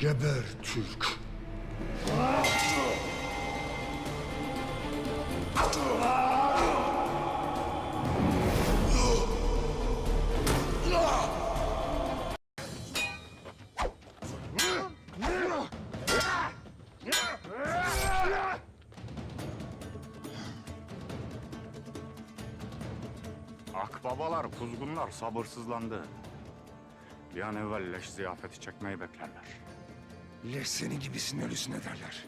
Geber Türk. Akbabalar, kuzgunlar sabırsızlandı. Bir an evvel leş ziyafeti çekmeyi beklerler. Leş senin gibisinin ölüsüne derler.